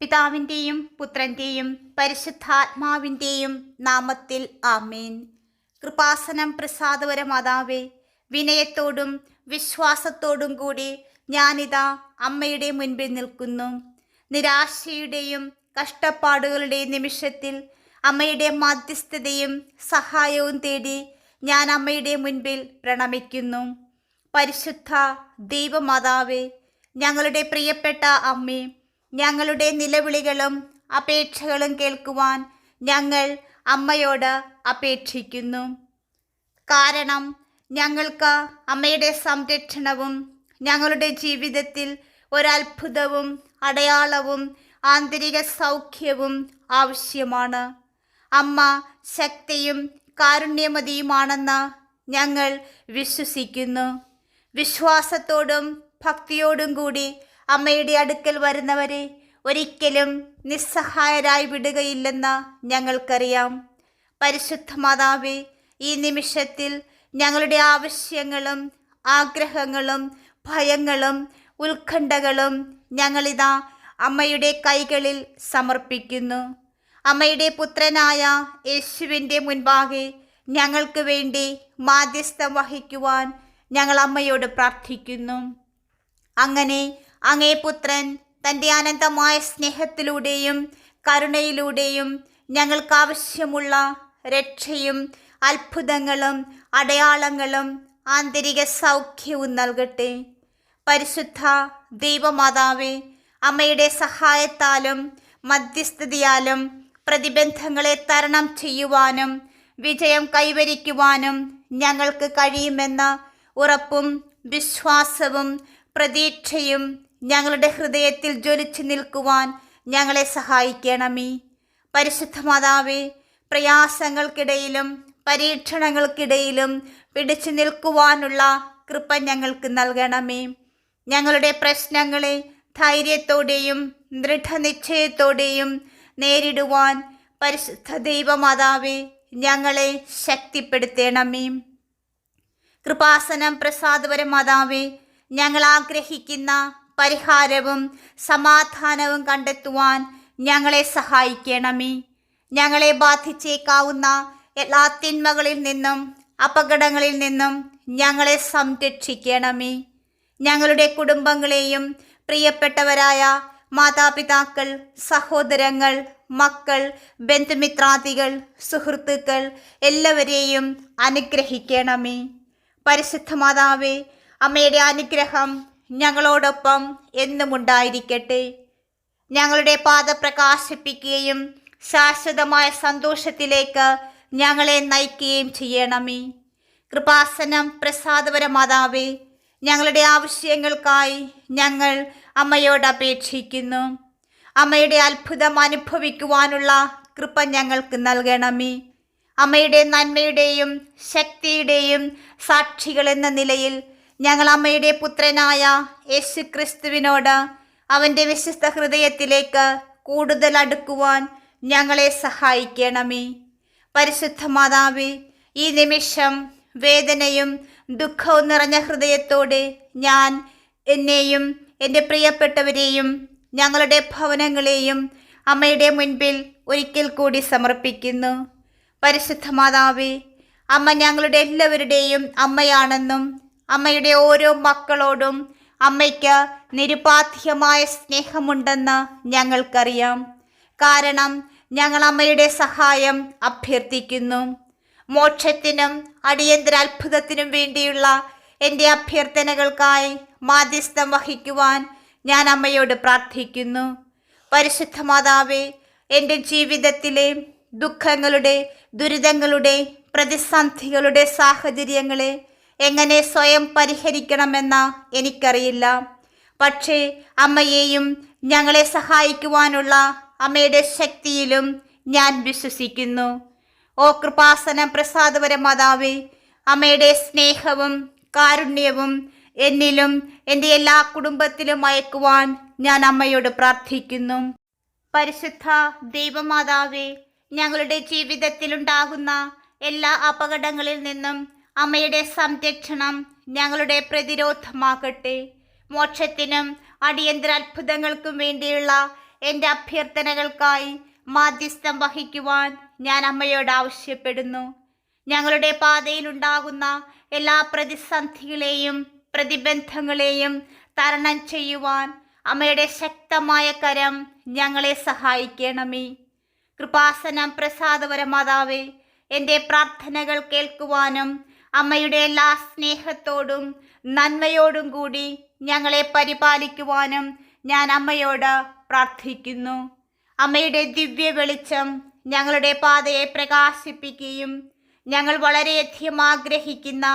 പിതാവിന്റെയും പുത്രന്റെയും പരിശുദ്ധാത്മാവിന്റെയും നാമത്തിൽ ആമേൻ. കൃപാസനം പ്രസാദവര മാതാവേ വിനയത്തോടും വിശ്വാസത്തോടും കൂടി ഞാനിതാ അമ്മയുടെ മുൻപിൽ നിൽക്കുന്നു. നിരാശയുടെയും കഷ്ടപ്പാടുകളുടെ നിമിഷത്തിൽ അമ്മയുടെ മാധ്യസ്ഥതയും സഹായവും തേടി ഞാൻ അമ്മയുടെ മുൻപിൽ പ്രണമിക്കുന്നു. പരിശുദ്ധ ദൈവമാതാവേ ഞങ്ങളുടെ പ്രിയപ്പെട്ട അമ്മേ ഞങ്ങളുടെ നിലവിളികളും അപേക്ഷകളും കേൾക്കുവാൻ ഞങ്ങൾ അമ്മയോട് അപേക്ഷിക്കുന്നു. കാരണം ഞങ്ങൾക്ക് അമ്മയുടെ സംരക്ഷണവും ഞങ്ങളുടെ ജീവിതത്തിൽ ഒരത്ഭുതവും അടയാളവും ആന്തരിക സൗഖ്യവും ആവശ്യമാണ്. അമ്മ ശക്തിയും കാരുണ്യമതിയുമാണെന്ന് ഞങ്ങൾ വിശ്വസിക്കുന്നു. വിശ്വാസത്തോടും ഭക്തിയോടും കൂടി അമ്മയുടെ അടുക്കൽ വരുന്നവരെ ഒരിക്കലും നിസ്സഹായരായി വിടുകയില്ലെന്ന് ഞങ്ങൾക്കറിയാം. പരിശുദ്ധ മാതാവെ ഈ നിമിഷത്തിൽ ഞങ്ങളുടെ ആവശ്യങ്ങളും ആഗ്രഹങ്ങളും ഭയങ്ങളും ഉത്കണ്ഠകളും ഞങ്ങളിതാ അമ്മയുടെ കൈകളിൽ സമർപ്പിക്കുന്നു. അമ്മയുടെ പുത്രനായ യേശുവിന്റെ മുൻപാകെ ഞങ്ങൾക്ക് വേണ്ടി മാധ്യസ്ഥം വഹിക്കുവാൻ ഞങ്ങൾ അമ്മയോട് പ്രാർത്ഥിക്കുന്നു. അങ്ങനെ അങ്ങേ പുത്രൻ തന്റെ അനന്തമായ സ്നേഹത്തിലൂടെയും കരുണയിലൂടെയും ഞങ്ങൾക്ക് ആവശ്യമുള്ള രക്ഷയും അത്ഭുതങ്ങളും അടയാളങ്ങളും ആന്തരിക സൗഖ്യവും നൽകട്ടെ. പരിശുദ്ധ ദൈവമാതാവേ അമ്മയുടെ സഹായത്താലും മധ്യസ്ഥതയാലും പ്രതിബന്ധങ്ങളെ തരണം ചെയ്യുവാനും വിജയം കൈവരിക്കുവാനും ഞങ്ങൾക്ക് കഴിയുമെന്ന ഉറപ്പും വിശ്വാസവും പ്രതീക്ഷയും ഞങ്ങളുടെ ഹൃദയത്തിൽ ജ്വലിച്ചു നിൽക്കുവാൻ ഞങ്ങളെ സഹായിക്കണമേ. പരിശുദ്ധ മാതാവേ പ്രയാസങ്ങൾക്കിടയിലും പരീക്ഷണങ്ങൾക്കിടയിലും പിടിച്ചു നിൽക്കുവാനുള്ള കൃപ ഞങ്ങൾക്ക് നൽകണമേ. ഞങ്ങളുടെ പ്രശ്നങ്ങളെ ധൈര്യത്തോടെയും ദൃഢനിശ്ചയത്തോടെയും നേരിടുവാൻ പരിശുദ്ധ ദൈവമാതാവേ ഞങ്ങളെ ശക്തിപ്പെടുത്തണമേ. കൃപാസനം പ്രസാദപരമാതാവേ ഞങ്ങൾ ആഗ്രഹിക്കുന്ന പരിഹാരവും സമാധാനവും കണ്ടെത്തുവാൻ ഞങ്ങളെ സഹായിക്കണമേ. ഞങ്ങളെ ബാധിച്ചേക്കാവുന്ന എല്ലാ തിന്മകളിൽ നിന്നും അപകടങ്ങളിൽ നിന്നും ഞങ്ങളെ സംരക്ഷിക്കണമേ. ഞങ്ങളുടെ കുടുംബങ്ങളെയും പ്രിയപ്പെട്ടവരായ മാതാപിതാക്കൾ സഹോദരങ്ങൾ മക്കൾ ബന്ധുമിത്രാദികൾ സുഹൃത്തുക്കൾ എല്ലാവരെയും അനുഗ്രഹിക്കണമേ. പരിശുദ്ധ മാതാവേ അമ്മയുടെ അനുഗ്രഹം ഞങ്ങളോടൊപ്പം എന്നും ഉണ്ടായിരിക്കട്ടെ ഞങ്ങളുടെ പാത പ്രകാശിപ്പിക്കുകയും ശാശ്വതമായ സന്തോഷത്തിലേക്ക് ഞങ്ങളെ നയിക്കുകയും ചെയ്യണമേ. കൃപാസനം പ്രസാദപര മാതാവേ ഞങ്ങളുടെ ആവശ്യങ്ങൾക്കായി ഞങ്ങൾ അമ്മയോട് അപേക്ഷിക്കുന്നു. അമ്മയുടെ അത്ഭുതം അനുഭവിക്കുവാനുള്ള കൃപ ഞങ്ങൾക്ക് നൽകണമേ. അമ്മയുടെ നന്മയുടെയും ശക്തിയുടെയും സാക്ഷികൾ എന്ന നിലയിൽ ഞങ്ങൾ അമ്മയുടെ പുത്രനായ യേശു ക്രിസ്തുവിനോട് അവന്റെ വിശ്വസ്ത ഹൃദയത്തിലേക്ക് കൂടുതൽ അടുക്കുവാൻ ഞങ്ങളെ സഹായിക്കണമേ. പരിശുദ്ധ മാതാവേ ഈ നിമിഷം വേദനയും ദുഃഖവും നിറഞ്ഞ ഹൃദയത്തോടെ ഞാൻ എന്നെയും എന്റെ പ്രിയപ്പെട്ടവരെയും ഞങ്ങളുടെ ഭവനങ്ങളെയും അമ്മയുടെ മുൻപിൽ ഒരിക്കൽ കൂടി സമർപ്പിക്കുന്നു. പരിശുദ്ധ മാതാവേ അമ്മ ഞങ്ങളുടെ എല്ലാവരുടെയും അമ്മയാണെന്നും അമ്മയുടെ ഓരോ മക്കളോടും അമ്മയ്ക്ക് നിരുപാധ്യമായ സ്നേഹമുണ്ടെന്ന് ഞങ്ങൾക്കറിയാം. കാരണം ഞങ്ങൾ അമ്മയുടെ സഹായം അഭ്യർത്ഥിക്കുന്നു. മോക്ഷത്തിനും അടിയന്തര അത്ഭുതത്തിനും വേണ്ടിയുള്ള എന്റെ അഭ്യർത്ഥനകൾക്കായി മാധ്യസ്ഥം വഹിക്കുവാൻ ഞാൻ അമ്മയോട് പ്രാർത്ഥിക്കുന്നു. പരിശുദ്ധ മാതാവേ എന്റെ ജീവിതത്തിലെ ദുഃഖങ്ങളുടെ ദുരിതങ്ങളുടെ പ്രതിസന്ധികളുടെ സാഹചര്യങ്ങളെ എങ്ങനെ സ്വയം പരിഹരിക്കണമെന്ന് എനിക്കറിയില്ല. പക്ഷേ അമ്മയെയും ഞങ്ങളെ സഹായിക്കുവാനുള്ള അമ്മയുടെ ശക്തിയിലും ഞാൻ വിശ്വസിക്കുന്നു. ഓ കൃപാസന പ്രസാദപര മാതാവേ അമ്മയുടെ സ്നേഹവും കാരുണ്യവും എന്നിലും എന്റെ എല്ലാ കുടുംബത്തിലും അയക്കുവാൻ ഞാൻ അമ്മയോട് പ്രാർത്ഥിക്കുന്നു. പരിശുദ്ധ ദൈവമാതാവേ ഞങ്ങളുടെ ജീവിതത്തിലുണ്ടാകുന്ന എല്ലാ അപകടങ്ങളിൽ നിന്നും അമ്മയുടെ സംരക്ഷണം ഞങ്ങളുടെ പ്രതിരോധമാകട്ടെ. മോക്ഷത്തിനും അടിയന്തര അത്ഭുതങ്ങൾക്കും വേണ്ടിയുള്ള എന്റെ അഭ്യർത്ഥനകൾക്കായി മാധ്യസ്ഥം വഹിക്കുവാൻ ഞാൻ അമ്മയോട് ആവശ്യപ്പെടുന്നു. ഞങ്ങളുടെ പാതയിലുണ്ടാകുന്ന എല്ലാ പ്രതിസന്ധികളെയും പ്രതിബന്ധങ്ങളെയും തരണം ചെയ്യുവാൻ അമ്മയുടെ ശക്തമായ കരം ഞങ്ങളെ സഹായിക്കണമേ. കൃപാസനം പ്രസാദപരമാതാവേ എന്റെ പ്രാർത്ഥനകൾ കേൾക്കുവാനും അമ്മയുടെ എല്ലാ സ്നേഹത്തോടും നന്മയോടും കൂടി ഞങ്ങളെ പരിപാലിക്കുവാനും ഞാൻ അമ്മയോട് പ്രാർത്ഥിക്കുന്നു. അമ്മയുടെ ദിവ്യ വെളിച്ചം ഞങ്ങളുടെ പാതയെ പ്രകാശിപ്പിക്കുകയും ഞങ്ങൾ വളരെയധികം ആഗ്രഹിക്കുന്ന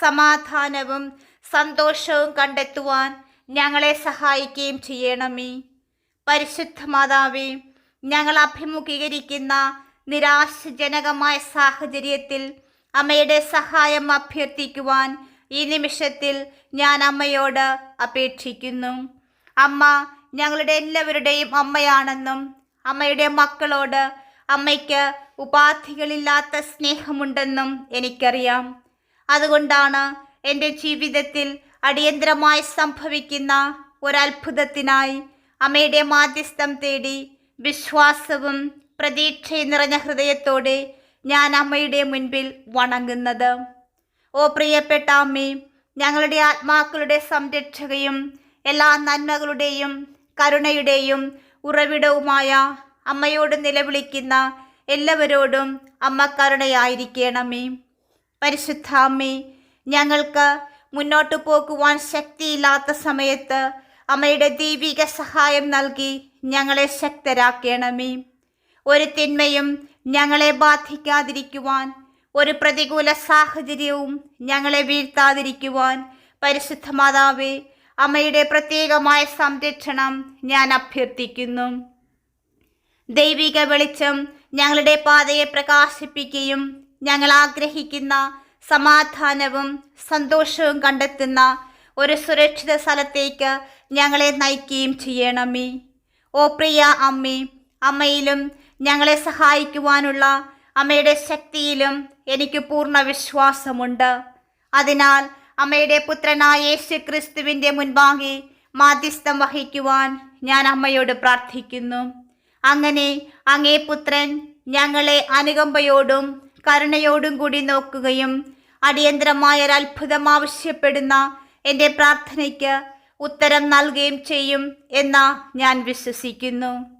സമാധാനവും സന്തോഷവും കണ്ടെത്തുവാൻ ഞങ്ങളെ സഹായിക്കുകയും ചെയ്യണമേ. പരിശുദ്ധ മാതാവേ ഞങ്ങൾ അഭിമുഖീകരിക്കുന്ന നിരാശജനകമായ സാഹചര്യത്തിൽ അമ്മയുടെ സഹായം അഭ്യർത്ഥിക്കുവാൻ ഈ നിമിഷത്തിൽ ഞാൻ അമ്മയോട് അപേക്ഷിക്കുന്നു. അമ്മ ഞങ്ങളുടെ എല്ലാവരുടെയും അമ്മയാണെന്നും അമ്മയുടെ മക്കളോട് അമ്മയ്ക്ക് ഉപാധികളില്ലാത്ത സ്നേഹമുണ്ടെന്നും എനിക്കറിയാം. അതുകൊണ്ടാണ് എന്റെ ജീവിതത്തിൽ അടിയന്തരമായി സംഭവിക്കുന്ന ഒരത്ഭുതത്തിനായി അമ്മയുടെ മാധ്യസ്ഥം തേടി വിശ്വാസവും പ്രതീക്ഷയും നിറഞ്ഞ ഹൃദയത്തോടെ ഞാൻ അമ്മയുടെ മുൻപിൽ വണങ്ങുന്നത്. ഓ പ്രിയപ്പെട്ട അമ്മേ ഞങ്ങളുടെ ആത്മാക്കളുടെ സംരക്ഷകയും എല്ലാ നന്മകളുടെയും കരുണയുടെയും ഉറവിടവുമായ അമ്മയോട് നിലവിളിക്കുന്ന എല്ലാവരോടും അമ്മ കരുണയായിരിക്കണമേ. പരിശുദ്ധ അമ്മേ ഞങ്ങൾക്ക് മുന്നോട്ട് പോകുവാൻ ശക്തിയില്ലാത്ത സമയത്ത് അമ്മയുടെ ദൈവിക സഹായം നൽകി ഞങ്ങളെ ശക്തരാക്കണമേ. ഒരു തിന്മയും ഞങ്ങളെ ബാധിക്കാതിരിക്കുവാൻ ഒരു പ്രതികൂല സാഹചര്യവും ഞങ്ങളെ വീഴ്ത്താതിരിക്കുവാൻ പരിശുദ്ധ മാതാവേ അമ്മയുടെ പ്രത്യേകമായ സംരക്ഷണം ഞാൻ അഭ്യർത്ഥിക്കുന്നു. ദൈവിക വെളിച്ചം ഞങ്ങളുടെ പാതയെ പ്രകാശിപ്പിക്കുകയും ഞങ്ങൾ ആഗ്രഹിക്കുന്ന സമാധാനവും സന്തോഷവും കണ്ടെത്തുന്ന ഒരു സുരക്ഷിത സ്ഥലത്തേക്ക് ഞങ്ങളെ നയിക്കുകയും ചെയ്യണമേ. ഓ പ്രിയ അമ്മേ അമ്മയിലും ഞങ്ങളെ സഹായിക്കുവാനുള്ള അമ്മയുടെ ശക്തിയിലും എനിക്ക് പൂർണ വിശ്വാസമുണ്ട്. അതിനാൽ അമ്മയുടെ പുത്രനായ യേശു ക്രിസ്തുവിന്റെ മുൻപാകെ മാധ്യസ്ഥം വഹിക്കുവാൻ ഞാൻ അമ്മയോട് പ്രാർത്ഥിക്കുന്നു. അങ്ങനെ അങ്ങേ പുത്രൻ ഞങ്ങളെ അനുകമ്പയോടും കരുണയോടും കൂടി നോക്കുകയും അടിയന്തരമായ ഒരു അത്ഭുതം ആവശ്യപ്പെടുന്ന എന്റെ പ്രാർത്ഥനയ്ക്ക് ഉത്തരം നൽകുകയും ചെയ്യും എന്ന് ഞാൻ വിശ്വസിക്കുന്നു.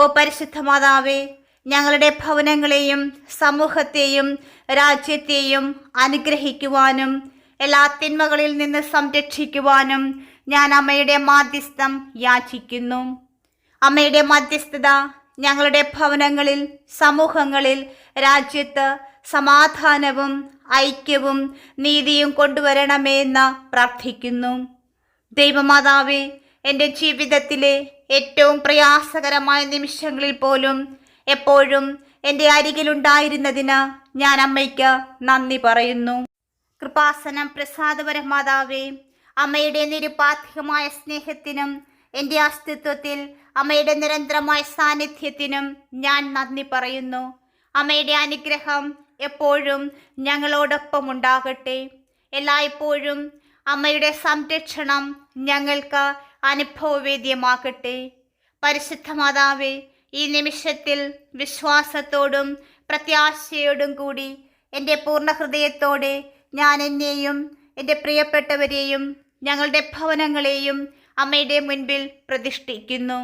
ഓ പരിശുദ്ധ മാതാവേ ഞങ്ങളുടെ ഭവനങ്ങളെയും സമൂഹത്തെയും രാജ്യത്തെയും അനുഗ്രഹിക്കുവാനും എല്ലാ തിന്മകളിൽ നിന്ന് സംരക്ഷിക്കുവാനും ഞാൻ അമ്മയുടെ മാധ്യസ്ഥം യാചിക്കുന്നു. അമ്മയുടെ മധ്യസ്ഥത ഞങ്ങളുടെ ഭവനങ്ങളിൽ സമൂഹങ്ങളിൽ രാജ്യത്ത് സമാധാനവും ഐക്യവും നീതിയും കൊണ്ടുവരണമേ എന്ന് പ്രാർത്ഥിക്കുന്നു. ദൈവമാതാവേ എന്റെ ജീവിതത്തിലെ ഏറ്റവും പ്രയാസകരമായ നിമിഷങ്ങളിൽ പോലും എപ്പോഴും എന്റെ അരികിലുണ്ടായിരുന്നതിന് ഞാൻ അമ്മയ്ക്ക് നന്ദി പറയുന്നു. കൃപാസനം പ്രസാദപര മാതാവേ അമ്മയുടെ നിരുപാധികമായ സ്നേഹത്തിനും എന്റെ അസ്തിത്വത്തിൽ അമ്മയുടെ നിരന്തരമായ സാന്നിധ്യത്തിനും ഞാൻ നന്ദി പറയുന്നു. അമ്മയുടെ അനുഗ്രഹം എപ്പോഴും ഞങ്ങളോടൊപ്പം ഉണ്ടാകട്ടെ. എല്ലായ്പ്പോഴും അമ്മയുടെ സംരക്ഷണം ഞങ്ങൾക്ക് അനുഭവവേദ്യമാകട്ടെ. പരിശുദ്ധ മാതാവേ ഈ നിമിഷത്തിൽ വിശ്വാസത്തോടും പ്രത്യാശയോടും കൂടി എന്റെ പൂർണ ഹൃദയത്തോടെ ഞാൻ എന്നെയും എന്റെ പ്രിയപ്പെട്ടവരെയും ഞങ്ങളുടെ ഭവനങ്ങളെയും അമ്മയുടെ മുൻപിൽ പ്രതിഷ്ഠിക്കുന്നു.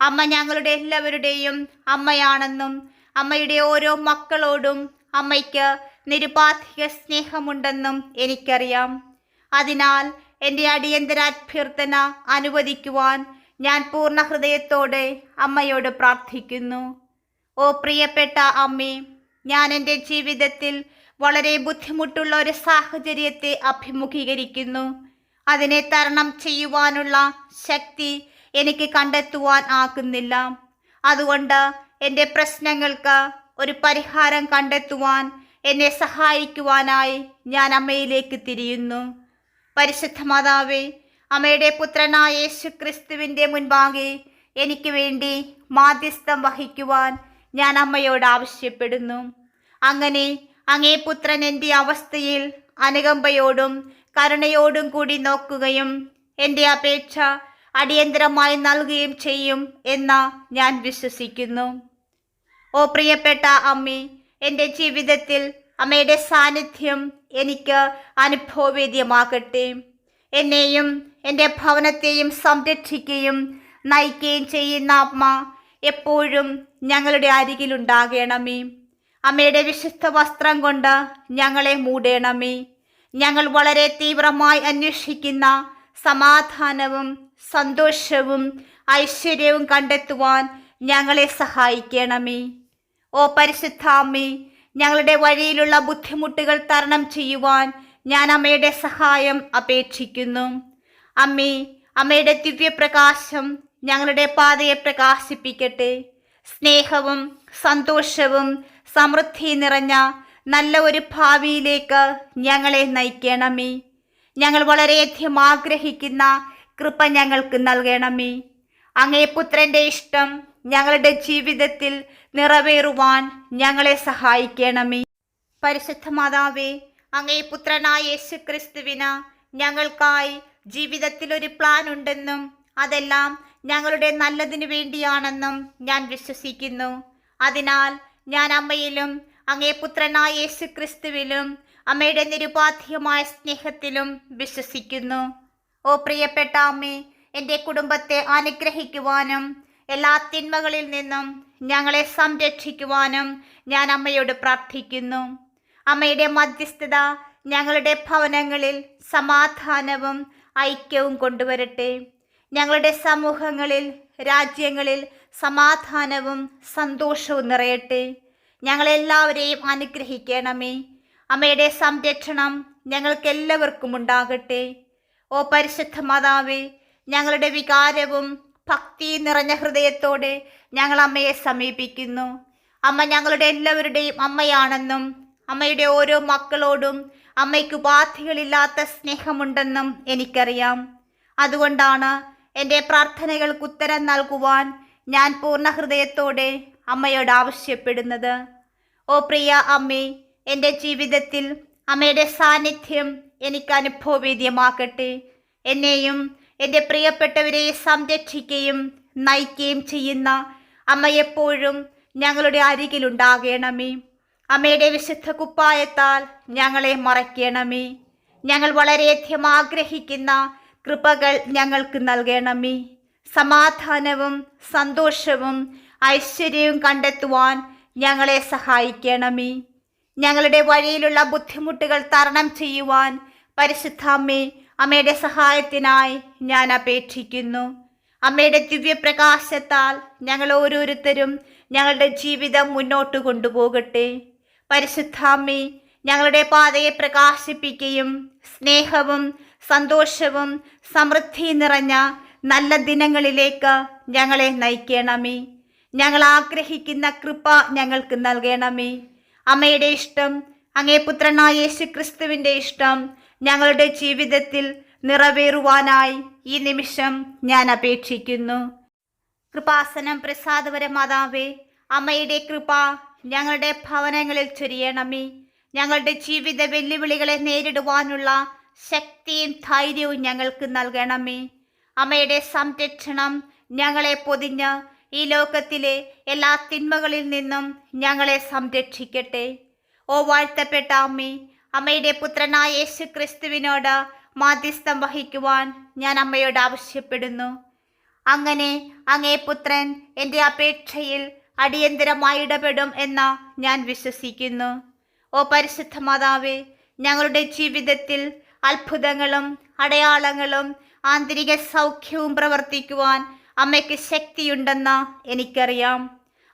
അമ്മ ഞങ്ങളുടെ എല്ലാവരുടെയും അമ്മയാണെന്നും അമ്മയുടെ ഓരോ മക്കളോടും അമ്മയ്ക്ക് നിരുപാധിക സ്നേഹമുണ്ടെന്നും എനിക്കറിയാം. അതിനാൽ എന്റെ അടിയന്തരാഭ്യർത്ഥന അനുവദിക്കുവാൻ ഞാൻ പൂർണ ഹൃദയത്തോടെ അമ്മയോട് പ്രാർത്ഥിക്കുന്നു. ഓ പ്രിയപ്പെട്ട അമ്മേ ഞാൻ എന്റെ ജീവിതത്തിൽ വളരെ ബുദ്ധിമുട്ടുള്ള ഒരു സാഹചര്യത്തെ അഭിമുഖീകരിക്കുന്നു. അതിനെ തരണം ചെയ്യുവാനുള്ള ശക്തി എനിക്ക് കണ്ടെത്തുവാൻ ആകുന്നില്ല. അതുകൊണ്ട് എന്റെ പ്രശ്നങ്ങൾക്ക് ഒരു പരിഹാരം കണ്ടെത്തുവാൻ എന്നെ സഹായിക്കുവാനായി ഞാൻ അമ്മയിലേക്ക് തിരിയുന്നു. പരിശുദ്ധ മാതാവേ അമ്മയുടെ പുത്രനായ യേശു ക്രിസ്തുവിന്റെ മുൻപാകെ എനിക്ക് വേണ്ടി മാധ്യസ്ഥം വഹിക്കുവാൻ ഞാൻ അമ്മയോട് ആവശ്യപ്പെടുന്നു. അങ്ങനെ അങ്ങേ പുത്രൻ എന്റെ അവസ്ഥയിൽ അനുകമ്പയോടും കരുണയോടും കൂടി നോക്കുകയും എന്റെ അപേക്ഷ അടിയന്തരമായി നൽകുകയും ചെയ്യും എന്ന ഞാൻ വിശ്വസിക്കുന്നു. ഓ പ്രിയപ്പെട്ട അമ്മി എന്റെ ജീവിതത്തിൽ അമ്മയുടെ സാന്നിധ്യം എനിക്ക് അനുഭവവേദ്യമാകട്ടെ. എന്നെയും എന്റെ ഭവനത്തെയും സംരക്ഷിക്കുകയും നയിക്കുകയും ചെയ്യുന്ന അമ്മ എപ്പോഴും ഞങ്ങളുടെ അരികിലുണ്ടാകണമേ. അമ്മയുടെ വിശുദ്ധ വസ്ത്രം കൊണ്ട് ഞങ്ങളെ മൂടണമേ. ഞങ്ങൾ വളരെ തീവ്രമായി അന്വേഷിക്കുന്ന സമാധാനവും സന്തോഷവും ഐശ്വര്യവും കണ്ടെത്തുവാൻ ഞങ്ങളെ സഹായിക്കണമേ. ഓ പരിശുദ്ധാമ്മേ ഞങ്ങളുടെ വഴിയിലുള്ള ബുദ്ധിമുട്ടുകൾ തരണം ചെയ്യുവാൻ ഞാൻ അമ്മയുടെ സഹായം അപേക്ഷിക്കുന്നു. അമ്മേ അമ്മയുടെ ദിവ്യപ്രകാശം ഞങ്ങളുടെ പാതയെ പ്രകാശിപ്പിക്കട്ടെ. സ്നേഹവും സന്തോഷവും സമൃദ്ധി നിറഞ്ഞ നല്ല ഒരു ഭാവിയിലേക്ക് ഞങ്ങളെ നയിക്കണമേ. ഞങ്ങൾ വളരെയധികം ആഗ്രഹിക്കുന്ന കൃപ ഞങ്ങൾക്ക് നൽകണമേ. അങ്ങേ പുത്രന്റെ ഇഷ്ടം ഞങ്ങളുടെ ജീവിതത്തിൽ നിറവേറുവാൻ ഞങ്ങളെ സഹായിക്കണമേ. പരിശുദ്ധ മാതാവേ അങ്ങേ പുത്രനായ യേശു ക്രിസ്തുവിന് ഞങ്ങൾക്കായി ജീവിതത്തിൽ ഒരു പ്ലാൻ ഉണ്ടെന്നും അതെല്ലാം ഞങ്ങളുടെ നല്ലതിനു വേണ്ടിയാണെന്നും ഞാൻ വിശ്വസിക്കുന്നു. അതിനാൽ ഞാൻ അമ്മയിലും അങ്ങേ പുത്രനായ യേശു ക്രിസ്തുവിലും അമ്മയുടെ നിരുപാധികമായ സ്നേഹത്തിലും വിശ്വസിക്കുന്നു. ഓ പ്രിയപ്പെട്ട അമ്മേ എന്റെ കുടുംബത്തെ അനുഗ്രഹിക്കുവാനും എല്ലാ തിന്മകളിൽ നിന്നും ഞങ്ങളെ സംരക്ഷിക്കുവാനും ഞാൻ അമ്മയോട് പ്രാർത്ഥിക്കുന്നു. അമ്മയുടെ മധ്യസ്ഥത ഞങ്ങളുടെ ഭവനങ്ങളിൽ സമാധാനവും ഐക്യവും കൊണ്ടുവരട്ടെ. ഞങ്ങളുടെ സമൂഹങ്ങളിൽ രാജ്യങ്ങളിൽ സമാധാനവും സന്തോഷവും നിറയട്ടെ. ഞങ്ങളെല്ലാവരെയും അനുഗ്രഹിക്കണമേ. അമ്മയുടെ സംരക്ഷണം ഞങ്ങൾക്കെല്ലാവർക്കും ഉണ്ടാകട്ടെ. ഓ പരിശുദ്ധ മാതാവേ ഞങ്ങളുടെ വികാരവും ഭക്തി നിറഞ്ഞ ഹൃദയത്തോടെ ഞങ്ങൾ അമ്മയെ സമീപിക്കുന്നു. അമ്മ ഞങ്ങളുടെ എല്ലാവരുടെയും അമ്മയാണെന്നും അമ്മയുടെ ഓരോ മക്കളോടും അമ്മയ്ക്ക് ഉപാധികളില്ലാത്ത സ്നേഹമുണ്ടെന്നും എനിക്കറിയാം. അതുകൊണ്ടാണ് എന്റെ പ്രാർത്ഥനകൾക്ക് ഉത്തരം നൽകുവാൻ ഞാൻ പൂർണ ഹൃദയത്തോടെ അമ്മയോട് ആവശ്യപ്പെടുന്നത്. ഓ പ്രിയ അമ്മേ എന്റെ ജീവിതത്തിൽ അമ്മയുടെ സാന്നിധ്യം എനിക്ക് അനുഭവവേദ്യമാക്കട്ടെ എന്നെയും എന്റെ പ്രിയപ്പെട്ടവരെ സംരക്ഷിക്കുകയും നയിക്കുകയും ചെയ്യുന്ന അമ്മ എപ്പോഴും ഞങ്ങളുടെ അരികിലുണ്ടാകണമേ അമ്മയുടെ വിശുദ്ധ കുപ്പായത്താൽ ഞങ്ങളെ മറയ്ക്കണമേ. ഞങ്ങൾ വളരെയധികം ആഗ്രഹിക്കുന്ന കൃപകൾ ഞങ്ങൾക്ക് നൽകണമേ. സമാധാനവും സന്തോഷവും ഐശ്വര്യവും കണ്ടെത്തുവാൻ ഞങ്ങളെ സഹായിക്കണമേ. ഞങ്ങളുടെ വഴിയിലുള്ള ബുദ്ധിമുട്ടുകൾ തരണം ചെയ്യുവാൻ പരിശുദ്ധാമ്മേ അമ്മയുടെ സഹായത്തിനായി ഞാൻ അപേക്ഷിക്കുന്നു. അമ്മയുടെ ദിവ്യപ്രകാശത്താൽ ഞങ്ങൾ ഓരോരുത്തരും ഞങ്ങളുടെ ജീവിതം മുന്നോട്ട് കൊണ്ടുപോകട്ടെ. പരിശുദ്ധാമ്മേ ഞങ്ങളുടെ പാതയെ പ്രകാശിപ്പിക്കുകയും സ്നേഹവും സന്തോഷവും സമൃദ്ധി നിറഞ്ഞ നല്ല ദിനങ്ങളിലേക്ക് ഞങ്ങളെ നയിക്കണമേ. ഞങ്ങൾ ആഗ്രഹിക്കുന്ന കൃപ ഞങ്ങൾക്ക് നൽകണമേ. അമ്മയുടെ ഇഷ്ടം അങ്ങേ പുത്രനായ യേശു ക്രിസ്തുവിന്റെ ഇഷ്ടം ഞങ്ങളുടെ ജീവിതത്തിൽ നിറവേറുവാനായി ഈ നിമിഷം ഞാൻ അപേക്ഷിക്കുന്നു. കൃപാസനം പ്രസാദവര മാതാവേ അമ്മയുടെ കൃപ ഞങ്ങളുടെ ഭവനങ്ങളിൽ ചൊരിയണമേ. ഞങ്ങളുടെ ജീവിത വെല്ലുവിളികളെ നേരിടുവാനുള്ള ശക്തിയും ധൈര്യവും ഞങ്ങൾക്ക് നൽകണമേ. അമ്മയുടെ സംരക്ഷണം ഞങ്ങളെ പൊതിഞ്ഞ് ഈ ലോകത്തിലെ എല്ലാ തിന്മകളിൽ നിന്നും ഞങ്ങളെ സംരക്ഷിക്കട്ടെ. ഓ വാഴ്ത്തപ്പെട്ട അമ്മേ അമ്മയുടെ പുത്രനായ യേശു ക്രിസ്തുവിനോട് മാധ്യസ്ഥം വഹിക്കുവാൻ ഞാൻ അമ്മയോട് ആവശ്യപ്പെടുന്നു. അങ്ങനെ അങ്ങേ പുത്രൻ എന്റെ അപേക്ഷയിൽ അടിയന്തരമായി ഇടപെടും എന്ന് ഞാൻ വിശ്വസിക്കുന്നു. ഓ പരിശുദ്ധ മാതാവേ ഞങ്ങളുടെ ജീവിതത്തിൽ അത്ഭുതങ്ങളും അടയാളങ്ങളും ആന്തരിക സൗഖ്യവും പ്രവർത്തിക്കുവാൻ അമ്മയ്ക്ക് ശക്തിയുണ്ടെന്ന് എനിക്കറിയാം.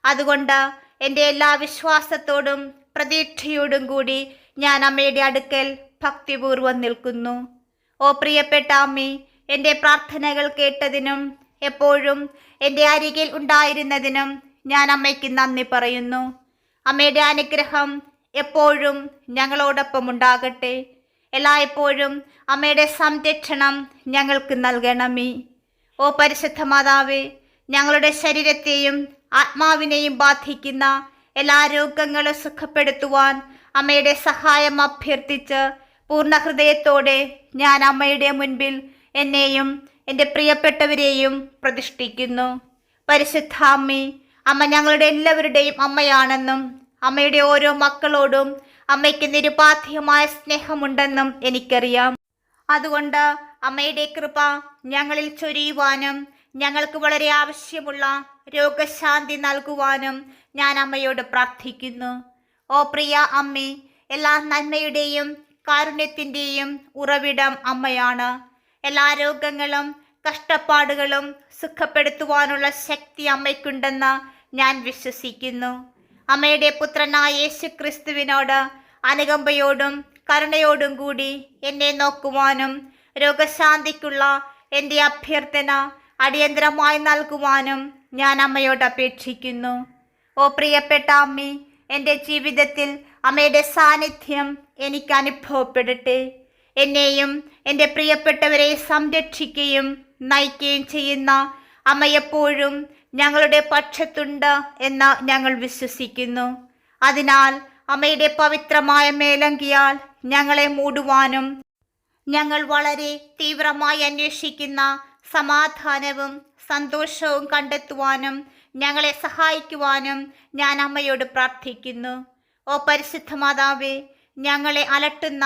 അതുകൊണ്ട് എന്റെ എല്ലാ വിശ്വാസത്തോടും പ്രതീക്ഷയോടും കൂടി ഞാൻ അമ്മയുടെ അടുക്കൽ ഭക്തിപൂർവം നിൽക്കുന്നു. ഓ പ്രിയപ്പെട്ട അമ്മേ എന്റെ പ്രാർത്ഥനകൾ കേട്ടതിനും എപ്പോഴും എന്റെ അരികിൽ ഉണ്ടായിരുന്നതിനും ഞാൻ അമ്മയ്ക്ക് നന്ദി പറയുന്നു. അമ്മയുടെ അനുഗ്രഹം എപ്പോഴും ഞങ്ങളോടൊപ്പം ഉണ്ടാകട്ടെ. എല്ലായ്പ്പോഴും അമ്മയുടെ സംരക്ഷണം ഞങ്ങൾക്ക് നൽകണമേ. ഓ പരിശുദ്ധ മാതാവേ ഞങ്ങളുടെ ശരീരത്തെയും ആത്മാവിനെയും ബാധിക്കുന്ന എല്ലാ രോഗങ്ങളും സുഖപ്പെടുത്തുവാൻ അമ്മയുടെ സഹായം അഭ്യർത്ഥിച്ച് പൂർണ ഹൃദയത്തോടെ ഞാൻ അമ്മയുടെ മുൻപിൽ എന്നെയും എന്റെ പ്രിയപ്പെട്ടവരെയും പ്രതിഷ്ഠിക്കുന്നു. പരിശുദ്ധ അമ്മി അമ്മ ഞങ്ങളുടെ എല്ലാവരുടെയും അമ്മയാണെന്നും അമ്മയുടെ ഓരോ മക്കളോടും അമ്മയ്ക്ക് നിരുപാധ്യമായ സ്നേഹമുണ്ടെന്നും എനിക്കറിയാം. അതുകൊണ്ട് അമ്മയുടെ കൃപ ഞങ്ങളിൽ ചൊരിയുവാനും ഞങ്ങൾക്ക് വളരെ ആവശ്യമുള്ള രോഗശാന്തി നൽകുവാനും ഞാൻ അമ്മയോട് പ്രാർത്ഥിക്കുന്നു. ഓ പ്രിയ അമ്മേ എല്ലാ നന്മയുടെയും കാരുണ്യത്തിന്റെയും ഉറവിടം അമ്മയാണ്. എല്ലാ രോഗങ്ങളും കഷ്ടപ്പാടുകളും സുഖപ്പെടുത്തുവാനുള്ള ശക്തി അമ്മയ്ക്കുണ്ടെന്ന് ഞാൻ വിശ്വസിക്കുന്നു. അമ്മയുടെ പുത്രനായ യേശു ക്രിസ്തുവിനോട് അനുകമ്പയോടും കരുണയോടും കൂടി എന്നെ നോക്കുവാനും രോഗശാന്തിക്കുള്ള എന്റെ അഭ്യർത്ഥന അടിയന്തരമായി നൽകുവാനും ഞാൻ അമ്മയോട് അപേക്ഷിക്കുന്നു. ഓ പ്രിയപ്പെട്ട അമ്മേ എന്റെ ജീവിതത്തിൽ അമ്മയുടെ സാന്നിധ്യം എനിക്ക് അനുഭവപ്പെടട്ടെ. എന്നെയും എന്റെ പ്രിയപ്പെട്ടവരെ സംരക്ഷിക്കുകയും നയിക്കുകയും ചെയ്യുന്ന അമ്മ എപ്പോഴും ഞങ്ങളുടെ പക്ഷത്തുണ്ട് എന്ന് ഞങ്ങൾ വിശ്വസിക്കുന്നു. അതിനാൽ അമ്മയുടെ പവിത്രമായ മേലങ്കിയാൽ ഞങ്ങളെ മൂടുവാനും ഞങ്ങൾ വളരെ തീവ്രമായി അന്വേഷിക്കുന്ന സമാധാനവും സന്തോഷവും കണ്ടെത്തുവാനും ഞങ്ങളെ സഹായിക്കുവാനും ഞാൻ അമ്മയോട് പ്രാർത്ഥിക്കുന്നു. ഓ പരിശുദ്ധ മാതാവേ ഞങ്ങളെ അലട്ടുന്ന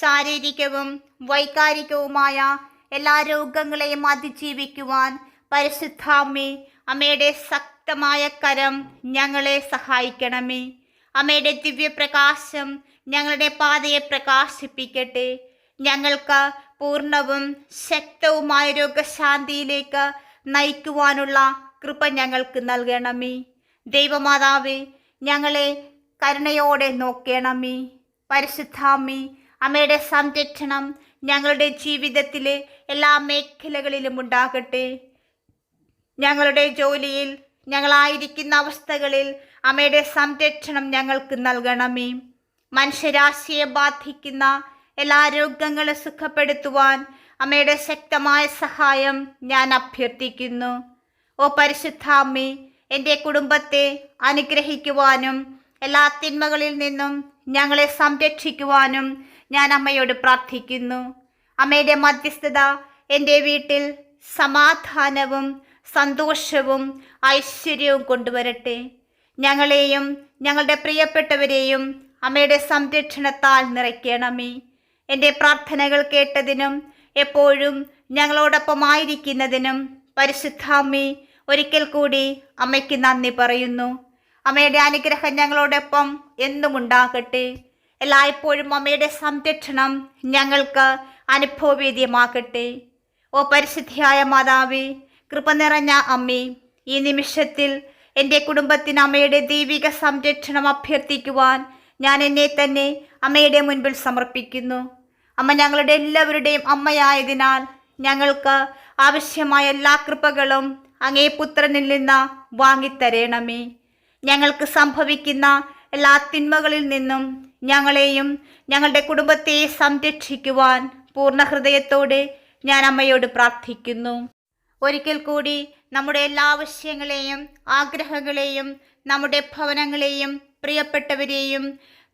ശാരീരികവും വൈകാരികവുമായ എല്ലാ രോഗങ്ങളെയും അതിജീവിക്കുവാൻ പരിശുദ്ധ അമ്മേ അമ്മയുടെ ശക്തമായ കരം ഞങ്ങളെ സഹായിക്കണമേ. അമ്മയുടെ ദിവ്യപ്രകാശം ഞങ്ങളുടെ പാതയെ പ്രകാശിപ്പിക്കട്ടെ. ഞങ്ങൾക്ക് പൂർണവും ശക്തവുമായ രോഗശാന്തിയിലേക്ക് നയിക്കുവാനുള്ള കൃപ ഞങ്ങൾക്ക് നൽകണമേ. ദൈവമാതാവേ ഞങ്ങളെ കരുണയോടെ നോക്കണമേ. പരിശുദ്ധാമി അമ്മയുടെ സംരക്ഷണം ഞങ്ങളുടെ ജീവിതത്തിലെ എല്ലാ മേഖലകളിലും ഉണ്ടാകട്ടെ. ഞങ്ങളുടെ ജോലിയിൽ ഞങ്ങളായിരിക്കുന്ന അവസ്ഥകളിൽ അമ്മയുടെ സംരക്ഷണം ഞങ്ങൾക്ക് നൽകണമേ. മനുഷ്യരാശിയെ ബാധിക്കുന്ന എല്ലാ രോഗങ്ങളും സുഖപ്പെടുത്തുവാൻ അമ്മയുടെ ശക്തമായ സഹായം ഞാൻ അഭ്യർത്ഥിക്കുന്നു. ഓ പരിശുദ്ധ അമ്മേ എന്റെ കുടുംബത്തെ അനുഗ്രഹിക്കുവാനും എല്ലാ തിന്മകളിൽ നിന്നും ഞങ്ങളെ സംരക്ഷിക്കുവാനും ഞാൻ അമ്മയോട് പ്രാർത്ഥിക്കുന്നു. അമ്മയുടെ മധ്യസ്ഥത എന്റെ വീട്ടിൽ സമാധാനവും സന്തോഷവും ഐശ്വര്യവും കൊണ്ടുവരട്ടെ. ഞങ്ങളെയും ഞങ്ങളുടെ പ്രിയപ്പെട്ടവരെയും അമ്മയുടെ സംരക്ഷണത്താൽ നിറയ്ക്കണമേ. എന്റെ പ്രാർത്ഥനകൾ കേട്ടതിനും എപ്പോഴും ഞങ്ങളോടൊപ്പമായിരിക്കുന്നതിനും പരിശുദ്ധാമ്മി ഒരിക്കൽ കൂടി അമ്മയ്ക്ക് നന്ദി പറയുന്നു. അമ്മയുടെ അനുഗ്രഹം ഞങ്ങളോടൊപ്പം എന്നും ഉണ്ടാകട്ടെ. എല്ലായ്പ്പോഴും അമ്മയുടെ സംരക്ഷണം ഞങ്ങൾക്ക് അനുഭവവേദ്യമാകട്ടെ. ഓ പരിശുദ്ധിയായ മാതാവി കൃപ നിറഞ്ഞ അമ്മി ഈ നിമിഷത്തിൽ എന്റെ കുടുംബത്തിന് അമ്മയുടെ ദൈവിക സംരക്ഷണം അഭ്യർത്ഥിക്കുവാൻ ഞാൻ എന്നെ തന്നെ അമ്മയുടെ മുൻപിൽ സമർപ്പിക്കുന്നു. അമ്മ ഞങ്ങളുടെ എല്ലാവരുടെയും അമ്മയായതിനാൽ ഞങ്ങൾക്ക് ആവശ്യമായ എല്ലാ കൃപകളും അങ്ങേ പുത്രനിൽ നിന്ന് വാങ്ങിത്തരേണമേ. ഞങ്ങൾക്ക് സംഭവിക്കുന്ന എല്ലാ തിന്മകളിൽ നിന്നും ഞങ്ങളെയും ഞങ്ങളുടെ കുടുംബത്തെ സംരക്ഷിക്കുവാൻ പൂർണ ഹൃദയത്തോടെ ഞാൻ അമ്മയോട് പ്രാർത്ഥിക്കുന്നു. ഒരിക്കൽ കൂടി നമ്മുടെ എല്ലാ ആവശ്യങ്ങളെയും ആഗ്രഹങ്ങളെയും നമ്മുടെ ഭവനങ്ങളെയും പ്രിയപ്പെട്ടവരെയും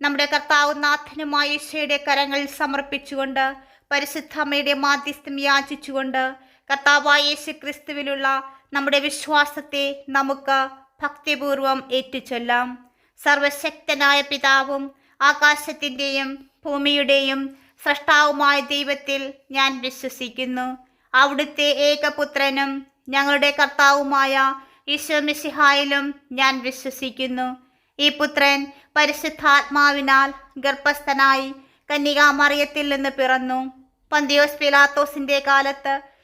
നമ്മുടെ കർത്താവ് നാഥനുമായ ഈശോയുടെ കരങ്ങളിൽ സമർപ്പിച്ചുകൊണ്ട് പരിശുദ്ധ അമ്മയുടെ മാധ്യസ്ഥം യാചിച്ചുകൊണ്ട് കർത്താവായ യേശു ക്രിസ്തുവിലുള്ള നമ്മുടെ വിശ്വാസത്തെ നമുക്ക് ഭക്തിപൂർവം ഏറ്റുചൊല്ലാം. സർവശക്തനായ പിതാവും ആകാശത്തിന്റെയും ഭൂമിയുടെയും സൃഷ്ടാവുമായ ദൈവത്തിൽ ഞാൻ വിശ്വസിക്കുന്നു. അവിടുത്തെ ഏകപുത്രനും ഞങ്ങളുടെ കർത്താവുമായ ഈശോ മിശിഹായിലും ഞാൻ വിശ്വസിക്കുന്നു. ഈ പുത്രൻ പരിശുദ്ധാത്മാവിനാൽ ഗർഭസ്ഥനായി കന്യകാമറിയത്തിൽ നിന്ന് പിറന്നു. പന്തിയോസ് പിലാത്തോസിന്റെ കാലത്ത്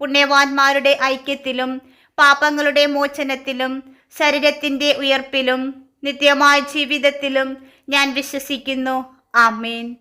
പുണ്യവാന്മാരുടെ ഐക്യത്തിലും പാപങ്ങളുടെ മോചനത്തിലും ശരീരത്തിന്റെ ഉയർപ്പിലും നിത്യമായ ജീവിതത്തിലും ഞാൻ വിശ്വസിക്കുന്നു. ആമേൻ.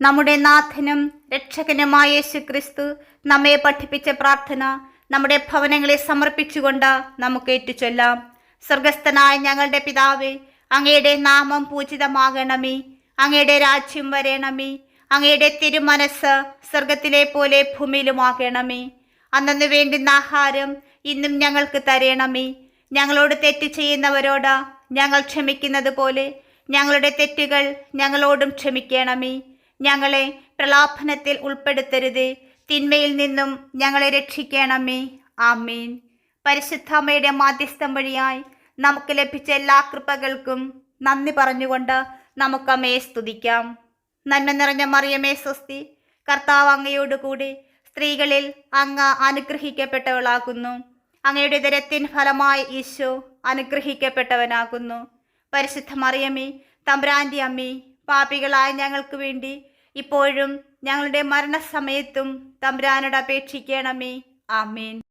നമ്മുടെ നാഥനും രക്ഷകനുമായ യേശു ക്രിസ്തു നമ്മെ പഠിപ്പിച്ച പ്രാർത്ഥന നമ്മുടെ ഭവനങ്ങളെ സമർപ്പിച്ചുകൊണ്ട് നമുക്ക് ഏറ്റുചൊല്ലാം. സ്വർഗസ്ഥനായ ഞങ്ങളുടെ പിതാവേ അങ്ങയുടെ നാമം പൂജിതമാകണമേ. അങ്ങയുടെ രാജ്യം വരേണമേ. അങ്ങയുടെ തിരുമനസ് സ്വർഗത്തിലെ പോലെ ഭൂമിയിലുമാകണമേ. അന്നു വേണ്ടുന്ന ആഹാരം ഇന്നും ഞങ്ങൾക്ക് തരേണമേ. ഞങ്ങളോട് തെറ്റ് ചെയ്യുന്നവരോട് ഞങ്ങൾ ക്ഷമിക്കുന്നത് പോലെ ഞങ്ങളുടെ തെറ്റുകൾ ഞങ്ങളോടും ക്ഷമിക്കണമേ. ഞങ്ങളെ പ്രലാപനത്തിൽ ഉൾപ്പെടുത്തരുത്. തിന്മയിൽ നിന്നും ഞങ്ങളെ രക്ഷിക്കണമേ. ആമീൻ. പരിശുദ്ധമ്മയുടെ മാധ്യസ്ഥം വഴിയായി നമുക്ക് ലഭിച്ച എല്ലാ കൃപകൾക്കും നന്ദി പറഞ്ഞുകൊണ്ട് നമുക്ക് അമ്മയെ സ്തുതിക്കാം. നന്മ നിറഞ്ഞ മറിയമേ സ്വസ്തി. കർത്താവ് അങ്ങയോടുകൂടി സ്ത്രീകളിൽ അങ്ങ് അനുഗ്രഹിക്കപ്പെട്ടവളാകുന്നു. അങ്ങയുടെ ദരത്തിൻ ഫലമായി ഈശോ അനുഗ്രഹിക്കപ്പെട്ടവനാകുന്നു. പരിശുദ്ധ മറിയമ്മി തമ്പ്രാന്റെ അമ്മി പാപികളായ ഞങ്ങൾക്ക് വേണ്ടി ഇപ്പോഴും ഞങ്ങളുടെ മരണസമയത്തും തമ്പ്രാനോട് അപേക്ഷിക്കണമേ. ആമീൻ.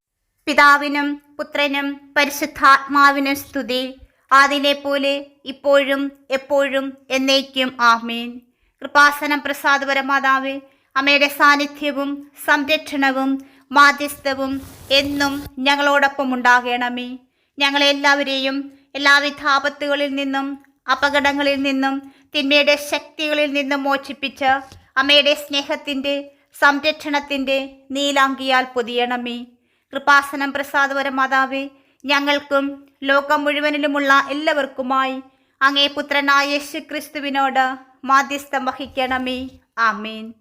പിതാവിനും പുത്രനും പരിശുദ്ധാത്മാവിനും സ്തുതി. അതിനെ പോലെ ഇപ്പോഴും എപ്പോഴും എന്നേക്കും ആമീൻ. കൃപാസനം പ്രസാദപരമാതാവേ അമ്മയുടെ സാന്നിധ്യവും സംരക്ഷണവും മാധ്യസ്ഥവും എന്നും ഞങ്ങളോടൊപ്പം ഉണ്ടാകണമേ. ഞങ്ങളെല്ലാവരെയും എല്ലാവിധ ആപത്തുകളിൽ നിന്നും അപകടങ്ങളിൽ നിന്നും തിന്മയുടെ ശക്തികളിൽ നിന്നും മോചിപ്പിച്ച് അമ്മയുടെ സ്നേഹത്തിന്റെ സംരക്ഷണത്തിന്റെ നീലാങ്കിയാൽ പൊതിയണമേ. കൃപാസനം പ്രസാദപര മാതാവേ ഞങ്ങൾക്കും ലോകം മുഴുവനിലുമുള്ള എല്ലാവർക്കുമായി അങ്ങേ പുത്രനായ യേശു ക്രിസ്തുവിനോട് മാധ്യസ്ഥം വഹിക്കണമേ. ആമേൻ.